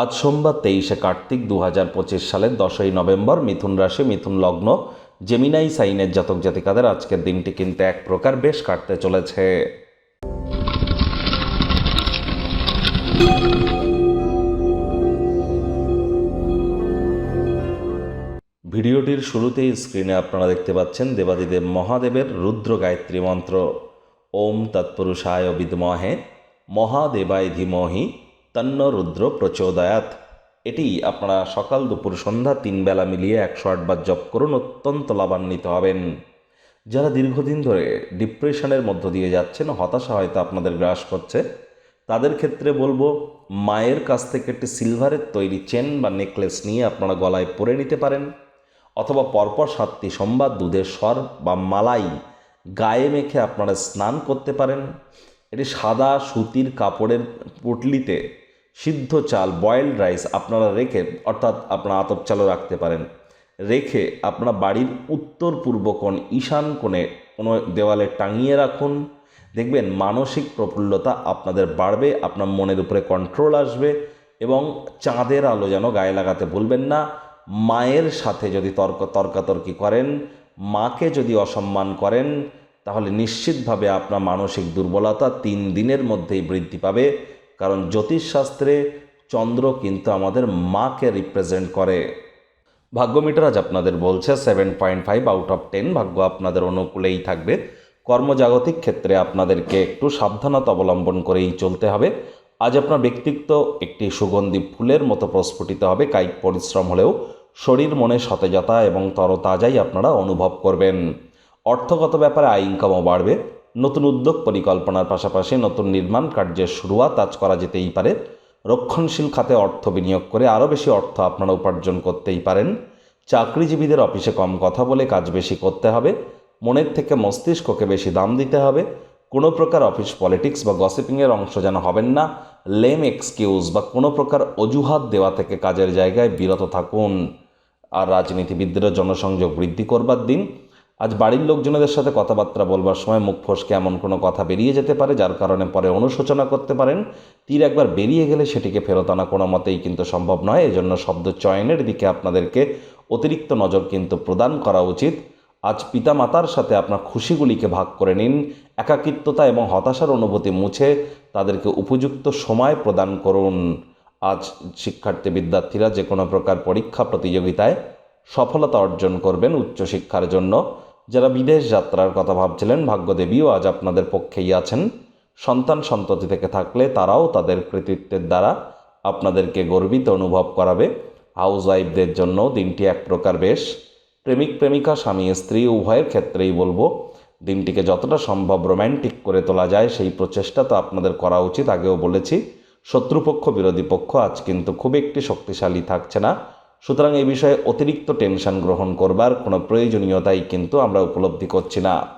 আজ সোমবার তেইশে কার্তিক দু হাজার পঁচিশ সালের দশই নভেম্বর মিথুন রাশি, মিথুন লগ্ন জেমিনাই সাইনের জাতক জাতিকাদের আজকের দিনটি কিন্তু এক প্রকার বেশ কাটতে চলেছে। ভিডিওটির শুরুতেই স্ক্রিনে আপনারা দেখতে পাচ্ছেন দেবাদিদেব মহাদেবের রুদ্র গায়ত্রী মন্ত্র। ওম তৎপুরুষায় বিদ্মহে মহাদেবায় ধীমহি তন্ন রুদ্র প্রচোদয়াত। এটি আপনারা সকাল দুপুর সন্ধ্যা তিন বেলা মিলিয়ে একশো আটবার জপ করুন, অত্যন্ত লাভান্বিত হবেন। যারা দীর্ঘদিন ধরে ডিপ্রেশনের মধ্য দিয়ে যাচ্ছেন, হতাশা হয়তো আপনাদের গ্রাস করছে। তাদের ক্ষেত্রে বলব, মায়ের কাছ থেকে একটি সিলভারের তৈরি চেন বা নেকলেস নিয়ে আপনারা গলায় পরে নিতে পারেন। অথবা পরপর সাতটি সোমবার দুধের স্বর বা মালাই গায়ে মেখে আপনারা স্নান করতে পারেন। এটি সাদা সুতির কাপড়ের পুটলিতে সিদ্ধ চাল বয়েলড রাইস আপনারা রেখে, অর্থাৎ আপনারা আতপ চালও রাখতে পারেন। রেখে আপনারা বাড়ির উত্তর পূর্ব কোণ, ঈশান কোণে কোনো দেওয়ালে টাঙিয়ে রাখুন। দেখবেন মানসিক প্রফুল্লতা আপনাদের বাড়বে, আপনার মনের উপরে কন্ট্রোল আসবে এবং চাঁদের আলো যেন গায়ে লাগাতে ভুলবেন না। মায়ের সাথে যদি তর্ক, তর্কাতর্কি করেন, মাকে যদি অসম্মান করেন, তাহলে নিশ্চিতভাবে আপনার মানসিক দুর্বলতা তিন দিনের মধ্যেই বৃদ্ধি পাবে। কারণ জ্যোতিষশাস্ত্রে চন্দ্র কিন্তু আমাদের মাকে রিপ্রেজেন্ট করে। ভাগ্য মিটার আজ আপনাদের বলছে seven point five out of ten ভাগ্য আপনাদের অনুকূলেই থাকবে। কর্মজাগতিক ক্ষেত্রে আপনাদেরকে একটু সাবধানতা অবলম্বন করেই চলতে হবে। আজ আপনার ব্যক্তিত্ব একটি সুগন্ধি ফুলের মতো প্রস্ফুটিত হবে, কায়িক পরিশ্রম হলেও শরীর মনে সতেজতা এবং তরতাজাই আপনারা অনুভব করবেন। অর্থগত ব্যাপারে আয় ইনকামও বাড়বে। নতুন উদ্যোগ পরিকল্পনার পাশাপাশি নতুন নির্মাণ কার্যের শুরুয়াত আজ করা যেতেই পারে। রক্ষণশীল খাতে অর্থ বিনিয়োগ করে আরও বেশি অর্থ আপনারা উপার্জন করতেই পারেন। চাকরিজীবীদের অফিসে কম কথা বলে কাজ বেশি করতে হবে। মনের থেকে মস্তিষ্ককে বেশি দাম দিতে হবে। কোনো প্রকার অফিস পলিটিক্স বা গসিপিংয়ের অংশ যেন হবেন না। লেম এক্সকিউজ বা কোনো প্রকার অজুহাত দেওয়া থেকে কাজের জায়গায় বিরত থাকুন। আর রাজনীতিবিদদেরও জনসংযোগ বৃদ্ধি করবার দিন। আজ বাড়ির লোকজনদের সাথে কথাবার্তা বলবার সময় মুখ ফসকে এমন কোনো কথা বেরিয়ে যেতে পারে, যার কারণে পরে অনুশোচনা করতে পারেন। তীর একবার বেরিয়ে গেলে সেটিকে ফেরত আনা কোনো মতেই কিন্তু সম্ভব নয়। এজন্য শব্দ চয়নের দিকে আপনাদেরকে অতিরিক্ত নজর কিন্তু প্রদান করা উচিত। আজ পিতামাতার সাথে আপনার খুশিগুলিকে ভাগ করে নিন। একাকিত্বতা এবং হতাশার অনুভূতি মুছে তাদেরকে উপযুক্ত সময় প্রদান করুন। আজ শিক্ষার্থী বিদ্যার্থীরা যে কোনো প্রকার পরীক্ষা প্রতিযোগিতায় সফলতা অর্জন করবেন উচ্চশিক্ষার জন্য। যারা বিদেশ যাত্রার কথা ভাবছিলেন, ভাগ্যদেবীও আজ আপনাদের পক্ষেই আছেন। সন্তান সন্ততি থেকে থাকলে তারাও তাদের কৃতিত্বের দ্বারা আপনাদেরকে গর্বিত অনুভব করাবে। হাউস ওয়াইফদের জন্য দিনটি এক প্রকার বেশ। প্রেমিক, প্রেমিকা, স্বামী, স্ত্রী, উভয়ের ক্ষেত্রেই বলব, দিনটিকে যতটা সম্ভব রোম্যান্টিক করে তোলা যায়, সেই প্রচেষ্টা তো আপনাদের করা উচিত। আগেও বলেছি, শত্রুপক্ষ, বিরোধী পক্ষ আজ কিন্তু খুব একটি শক্তিশালী থাকছে না। সুতরাং এই বিষয়ে অতিরিক্ত টেনশন গ্রহণ করবার কোনো প্রয়োজনীয়তাই কিন্তু আমরা উপলব্ধি করছি না।